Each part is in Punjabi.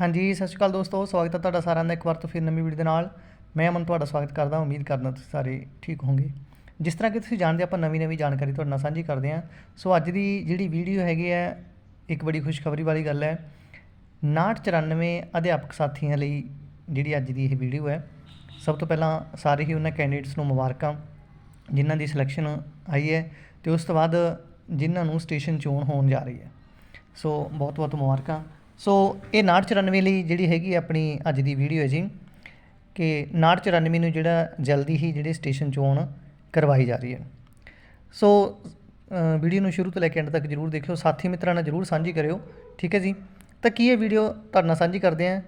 ਹਾਂਜੀ, ਸਤਿ ਸ਼੍ਰੀ ਅਕਾਲ ਦੋਸਤੋ, ਸਵਾਗਤ ਹੈ ਤੁਹਾਡਾ ਸਾਰਿਆਂ ਦਾ ਇੱਕ ਵਾਰ ਤੋਂ ਫਿਰ ਨਵੀਂ ਵੀਡੀਓ ਦੇ ਨਾਲ। ਮੈਂ ਅਮਨ ਤੁਹਾਡਾ ਸਵਾਗਤ ਕਰਦਾ, ਉਮੀਦ ਕਰਦਾ ਤੁਸੀਂ ਸਾਰੇ ਠੀਕ ਹੋਵੋਗੇ। ਜਿਸ ਤਰ੍ਹਾਂ ਕਿ ਤੁਸੀਂ ਜਾਣਦੇ ਆਪਾਂ ਨਵੀਂ ਨਵੀਂ ਜਾਣਕਾਰੀ ਤੁਹਾਡੇ ਨਾਲ ਸਾਂਝੀ ਕਰਦੇ ਹਾਂ। ਸੋ ਅੱਜ ਦੀ ਜਿਹੜੀ ਵੀਡੀਓ ਹੈਗੀ ਹੈ, ਇੱਕ ਬੜੀ ਖੁਸ਼ਖਬਰੀ ਵਾਲੀ ਗੱਲ ਹੈ। 994 ਅਧਿਆਪਕ ਸਾਥੀਆਂ ਲਈ ਜਿਹੜੀ ਅੱਜ ਦੀ ਇਹ ਵੀਡੀਓ ਹੈ, ਸਭ ਤੋਂ ਪਹਿਲਾਂ ਸਾਰੇ ਹੀ ਉਹਨਾਂ ਕੈਂਡੀਡੇਟਸ ਨੂੰ ਮੁਬਾਰਕਾਂ, ਜਿਨ੍ਹਾਂ ਦੀ ਸਿਲੈਕਸ਼ਨ ਆਈ ਹੈ ਤੇ ਉਸ ਤੋਂ ਬਾਅਦ ਜਿਨ੍ਹਾਂ ਨੂੰ ਸਟੇਸ਼ਨ ਚੋਣ ਹੋਣ ਜਾ ਰਹੀ ਹੈ। ਸੋ ਬਹੁਤ ਬਹੁਤ ਮੁਬਾਰਕਾਂ। ਸੋ ਇਹ 994 ਲਈ ਜਿਹੜੀ ਹੈਗੀ ਆਪਣੀ ਅੱਜ ਦੀ ਵੀਡੀਓ ਹੈ ਜੀ, ਕਿ 994 ਨੂੰ ਜਿਹੜਾ ਜਲਦੀ ਹੀ ਜਿਹੜੇ ਸਟੇਸ਼ਨ ਚੋਣ ਕਰਵਾਈ ਜਾ ਰਹੀ ਹੈ। ਸੋ ਵੀਡੀਓ ਨੂੰ ਸ਼ੁਰੂ ਤੋਂ ਲੈ ਕੇ ਐਂਡ ਤੱਕ ਜਰੂਰ ਦੇਖਿਓ, ਸਾਥੀ ਮਿੱਤਰਾਂ ਨਾਲ ਜਰੂਰ ਸਾਂਝੀ ਕਰਿਓ, ਠੀਕ ਹੈ ਜੀ? ਤਾਂ ਕੀ ਇਹ ਵੀਡੀਓ ਤੁਹਾਡੇ ਨਾਲ ਸਾਂਝੀ ਕਰਦੇ ਹਾਂ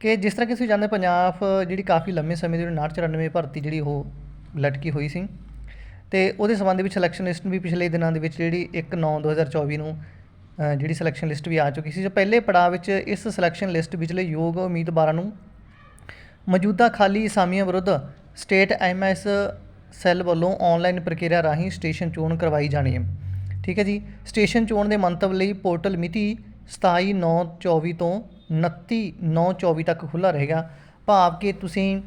ਕਿ ਜਿਸ ਤਰ੍ਹਾਂ ਕਿ ਤੁਸੀਂ ਜਾਣਦੇ ਪੰਜਾਬ ਜਿਹੜੀ ਕਾਫੀ ਲੰਮੇ ਸਮੇਂ ਦੀ 994 ਭਰਤੀ ਜਿਹੜੀ ਉਹ ਲਟਕੀ ਹੋਈ ਸੀ ਤੇ ਉਹਦੇ ਸੰਬੰਧ ਵਿੱਚ ਸਿਲੈਕਸ਼ਨ ਲਿਸਟ ਵੀ ਪਿਛਲੇ ਦਿਨਾਂ ਦੇ ਵਿੱਚ ਜਿਹੜੀ 1/9/2024 ਨੂੰ ਜਿਹੜੀ ਸਿਲੈਕਸ਼ਨ ਲਿਸਟ ਵੀ ਆ ਚੁੱਕੀ ਸੀ। ਜੋ ਪਹਿਲੇ ਪੜਾਅ ਵਿੱਚ ਇਸ ਸਿਲੈਕਸ਼ਨ ਲਿਸਟ ਵਿਚਲੇ ਯੋਗ ਉਮੀਦਵਾਰਾਂ ਨੂੰ ਮੌਜੂਦਾ ਖਾਲੀ ਅਸਾਮੀਆਂ ਵਿਰੁੱਧ ਸਟੇਟ ਐਮਐਸ ਸੈੱਲ ਵੱਲੋਂ ਆਨਲਾਈਨ ਪ੍ਰਕਿਰਿਆ ਰਾਹੀਂ ਸਟੇਸ਼ਨ ਚੋਣ ਕਰਵਾਈ ਜਾਣੀ ਹੈ। ਠੀਕ ਹੈ ਜੀ। ਸਟੇਸ਼ਨ ਚੋਣ ਦੇ ਮੰਤਵ ਲਈ ਪੋਰਟਲ ਮਿਤੀ 27/9/24 ਤੋਂ 29/9/24 ਤੱਕ ਖੁੱਲਾ ਰਹੇਗਾ। ਭਾਵ ਕਿ ਤੁਸੀਂ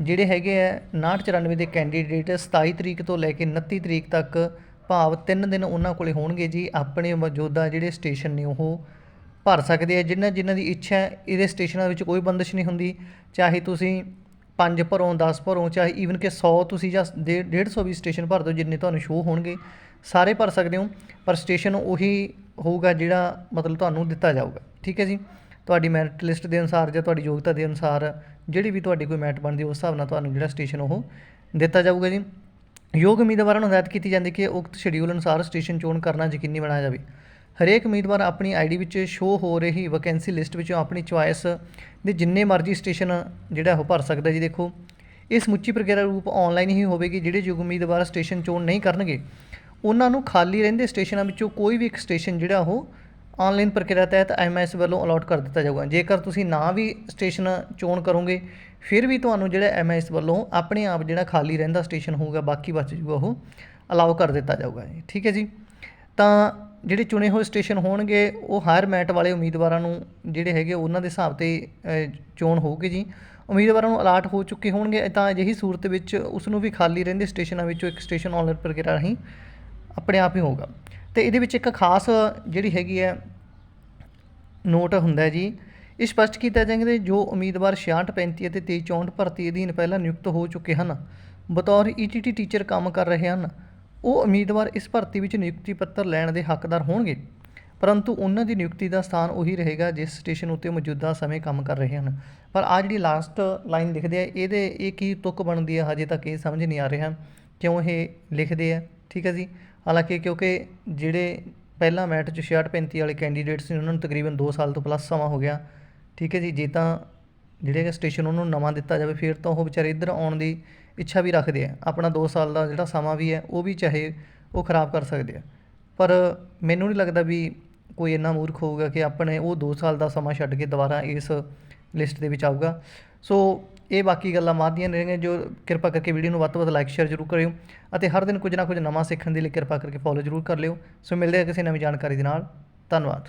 ਜਿਹੜੇ ਹੈਗੇ ਆ 994 ਦੇ ਕੈਂਡੀਡੇਟ 27 ਤਰੀਕ ਤੋਂ ਲੈ ਕੇ 29 ਤਰੀਕ ਤੱਕ ਭਾਵ ਤਿੰਨ ਦਿਨ ਉਹਨਾਂ ਕੋਲੇ ਹੋਣਗੇ ਜੀ, ਆਪਣੇ ਮੌਜੂਦਾ ਜਿਹੜੇ ਸਟੇਸ਼ਨ ਨੇ ਉਹ ਭਰ ਸਕਦੇ ਆ। ਜਿਨ੍ਹਾਂ ਜਿਨ੍ਹਾਂ ਦੀ ਇੱਛਾ ਹੈ, ਇਹਦੇ ਸਟੇਸ਼ਨਾਂ ਵਿੱਚ ਕੋਈ ਬੰਦਿਸ਼ ਨਹੀਂ ਹੁੰਦੀ। ਚਾਹੇ ਤੁਸੀਂ 5 ਭਰੋ 10 ਭਰੋ, ਚਾਹੇ ਈਵਨ ਕਿ 100 ਤੁਸੀਂ ਜਾਂ 150 ਵੀ ਸਟੇਸ਼ਨ ਭਰ ਦਿਓ, ਜਿੰਨੇ ਤੁਹਾਨੂੰ ਸ਼ੋਅ ਹੋਣਗੇ, ਸਾਰੇ ਭਰ ਸਕਦੇ ਹੋ। ਪਰ ਸਟੇਸ਼ਨ ਉਹੀ ਹੋਊਗਾ ਜਿਹੜਾ ਮਤਲਬ ਤੁਹਾਨੂੰ ਦਿੱਤਾ ਜਾਊਗਾ। ਠੀਕ ਹੈ ਜੀ? ਤੁਹਾਡੀ ਮੈਰਿਟ ਲਿਸਟ ਦੇ ਅਨੁਸਾਰ ਜਾਂ ਤੁਹਾਡੀ ਯੋਗਤਾ ਦੇ ਅਨੁਸਾਰ ਜਿਹੜੀ ਵੀ ਤੁਹਾਡੀ ਕੋਈ ਮੈਟ ਬਣਦੀ ਉਸ ਹਿਸਾਬ ਨਾਲ ਤੁਹਾਨੂੰ ਜਿਹੜਾ ਸਟੇਸ਼ਨ ਉਹ ਦਿੱਤਾ ਜਾਊਗਾ ਜੀ। ਯੋਗ ਉਮੀਦਵਾਰਾਂ ਨੂੰ ਹਦਾਇਤ ਕੀਤੀ ਜਾਂਦੀ ਕਿ ਉਕਤ ਸ਼ਡਿਊਲ ਅਨੁਸਾਰ ਸਟੇਸ਼ਨ ਚੋਣ ਕਰਨਾ ਯਕੀਨੀ ਬਣਾਇਆ ਜਾਵੇ। ਹਰੇਕ ਉਮੀਦਵਾਰ ਆਪਣੀ ਆਈਡੀ ਵਿੱਚ ਸ਼ੋਅ ਹੋ ਰਹੀ ਵੈਕੈਂਸੀ ਲਿਸਟ ਵਿੱਚੋਂ ਆਪਣੀ ਚੁਆਇਸ ਦੇ ਜਿੰਨੇ ਮਰਜ਼ੀ ਸਟੇਸ਼ਨ ਜਿਹੜਾ ਉਹ ਭਰ ਸਕਦਾ ਜੀ ਦੇਖੋ। ਇਹ ਸਮੁੱਚੀ ਪ੍ਰਕਿਰਿਆ ਰੂਪ ਆਨਲਾਈਨ ਹੀ ਹੋਵੇਗੀ, ਜਿਹੜੇ ਯੋਗ ਉਮੀਦਵਾਰ ਸਟੇਸ਼ਨ ਚੋਣ ਨਹੀਂ ਕਰਨਗੇ, ਉਹਨਾਂ ਨੂੰ ਖਾਲੀ ਰਹਿੰਦੇ ਸਟੇਸ਼ਨਾਂ ਵਿੱਚੋਂ ਕੋਈ ਵੀ ਇੱਕ ਸਟੇਸ਼ਨ ਜਿਹੜਾ ਉਹ ਆਨਲਾਈਨ ਪ੍ਰਕਿਰਿਆ ਤਹਿਤ ਐਮਐਸ ਵੱਲੋਂ ਅਲਾਟ ਕਰ ਦਿੱਤਾ ਜਾਊਗਾ। ਜੇਕਰ ਤੁਸੀਂ ਨਾ ਵੀ ਸਟੇਸ਼ਨ ਚੋਣ ਕਰੋਗੇ ਫਿਰ ਵੀ ਤੁਹਾਨੂੰ ਜਿਹੜਾ ਐਮਐਸ ਵੱਲੋਂ ਆਪਣੇ ਆਪ ਜਿਹੜਾ ਖਾਲੀ ਰਹਿੰਦਾ ਸਟੇਸ਼ਨ ਹੋਊਗਾ, ਬਾਕੀ ਬਚ ਜੂਗਾ ਉਹ ਅਲਾਉ ਕਰ ਦਿੱਤਾ ਜਾਊਗਾ ਜੀ। ਠੀਕ ਹੈ ਜੀ? ਤਾਂ ਜਿਹੜੇ ਚੁਣੇ ਹੋਏ ਸਟੇਸ਼ਨ ਹੋਣਗੇ, ਉਹ ਹਾਇਰ ਮੈਟ ਵਾਲੇ ਉਮੀਦਵਾਰਾਂ ਨੂੰ ਜਿਹੜੇ ਹੈਗੇ ਉਹਨਾਂ ਦੇ ਹਿਸਾਬ ਤੇ ਚੋਣ ਹੋਊਗੀ ਜੀ। ਉਮੀਦਵਾਰਾਂ ਨੂੰ ਅਲਾਟ ਹੋ ਚੁੱਕੇ ਹੋਣਗੇ ਤਾਂ ਅਜਿਹੀ ਸੂਰਤ ਵਿੱਚ ਉਸ ਨੂੰ ਵੀ ਖਾਲੀ ਰਹਿੰਦੇ ਸਟੇਸ਼ਨਾਂ ਵਿੱਚੋਂ ਇੱਕ ਸਟੇਸ਼ਨ ਆਨਲਾਈਨ ਪ੍ਰਕਿਰਿਆ ਰਾਹੀਂ ਆਪਣੇ ਆਪ ਹੀ ਹੋਊਗਾ। ਤੇ ਇਹਦੇ ਵਿੱਚ ਇੱਕ ਖਾਸ ਜਿਹੜੀ ਹੈਗੀ ਹੈ ਨੋਟ ਹੁੰਦਾ ਜੀ ਇਹ ਸਪਸ਼ਟ ਕੀਤਾ ਜਾਂਦਾ ਕਿ ਜੋ ਉਮੀਦਵਾਰ 66 35 ਅਤੇ 23 64 ਭਰਤੀ ਅਧੀਨ ਪਹਿਲਾਂ ਨਿਯੁਕਤ ਹੋ ਚੁੱਕੇ ਹਨ, ਬਤੌਰ ਈਟੀਟੀ ਟੀਚਰ ਕੰਮ ਕਰ ਰਹੇ ਹਨ, ਉਹ ਉਮੀਦਵਾਰ ਇਸ ਭਰਤੀ ਵਿੱਚ ਨਿਯੁਕਤੀ ਪੱਤਰ ਲੈਣ ਦੇ ਹੱਕਦਾਰ ਹੋਣਗੇ। ਪਰੰਤੂ ਉਹਨਾਂ ਦੀ ਨਿਯੁਕਤੀ ਦਾ ਸਥਾਨ ਉਹੀ ਰਹੇਗਾ ਜਿਸ ਸਟੇਸ਼ਨ ਉੱਤੇ ਮੌਜੂਦਾ ਸਮੇਂ ਕੰਮ ਕਰ ਰਹੇ ਹਨ। ਪਰ ਆ ਜਿਹੜੀ ਲਾਸਟ ਲਾਈਨ ਲਿਖਦੇ ਆ, ਇਹਦੇ ਇਹ ਕੀ ਤੁਕ ਬਣਦੀ ਹੈ ਹਜੇ ਤੱਕ ਇਹ ਸਮਝ ਨਹੀਂ ਆ ਰਿਹਾ। ਕਿਉਂ ਇਹ ਲਿਖਦੇ ਆ? ਠੀਕ ਹੈ ਜੀ। ਹਾਲਾਂਕਿ ਕਿਉਂਕਿ ਜਿਹੜੇ ਪਹਿਲਾਂ ਮੈਟ 'ਚ 66 35 ਵਾਲੇ ਕੈਂਡੀਡੇਟਸ ਨੇ, ਉਹਨਾਂ ਨੂੰ ਤਕਰੀਬਨ 2 ਸਾਲ ਤੋਂ ਪਲੱਸ ਸਮਾਂ ਹੋ ਗਿਆ। ਠੀਕ ਹੈ ਜੀ, ਜੇ ਤਾਂ ਜਿਹੜੇ ਸਟੇਸ਼ਨ ਉਹਨੂੰ ਨਵਾਂ ਦਿੱਤਾ ਜਾਵੇ, ਫਿਰ ਤਾਂ ਉਹ ਵਿਚਾਰੇ ਇੱਧਰ ਆਉਣ ਦੀ ਇੱਛਾ ਵੀ ਰੱਖਦੇ ਆ। ਆਪਣਾ 2 ਸਾਲ ਦਾ ਜਿਹੜਾ ਸਮਾਂ ਵੀ ਹੈ, ਉਹ ਵੀ ਚਾਹੇ ਉਹ ਖਰਾਬ ਕਰ ਸਕਦੇ ਆ। ਪਰ ਮੈਨੂੰ ਨਹੀਂ ਲੱਗਦਾ ਵੀ ਕੋਈ ਇੰਨਾ ਮੂਰਖ ਹੋਊਗਾ ਕਿ ਆਪਣੇ ਉਹ 2 ਸਾਲ ਦਾ ਸਮਾਂ ਛੱਡ ਕੇ ਦੁਬਾਰਾ ਇਸ ਲਿਸਟ ਦੇ ਵਿੱਚ ਆਊਗਾ। ਸੋ ਇਹ ਬਾਕੀ ਗੱਲਾਂ ਮਾਦੀਆਂ ਰਹਿਣਗੀਆਂ ਜੋ ਕਿਰਪਾ ਕਰਕੇ ਵੀਡੀਓ ਨੂੰ ਵੱਧ ਤੋਂ ਵੱਧ ਲਾਈਕ, ਸ਼ੇਅਰ ਜ਼ਰੂਰ ਕਰਿਓ ਅਤੇ ਹਰ ਦਿਨ ਕੁਝ ਨਾ ਕੁਝ ਨਵਾਂ ਸਿੱਖਣ ਦੇ ਲਈ ਕਿਰਪਾ ਕਰਕੇ ਫੋਲੋ ਜ਼ਰੂਰ ਕਰ ਲਿਓ। ਸੋ ਮਿਲਦੇ ਹਾਂ ਕਿਸੇ ਨਵੀਂ ਜਾਣਕਾਰੀ ਦੇ ਨਾਲ। ਧੰਨਵਾਦ।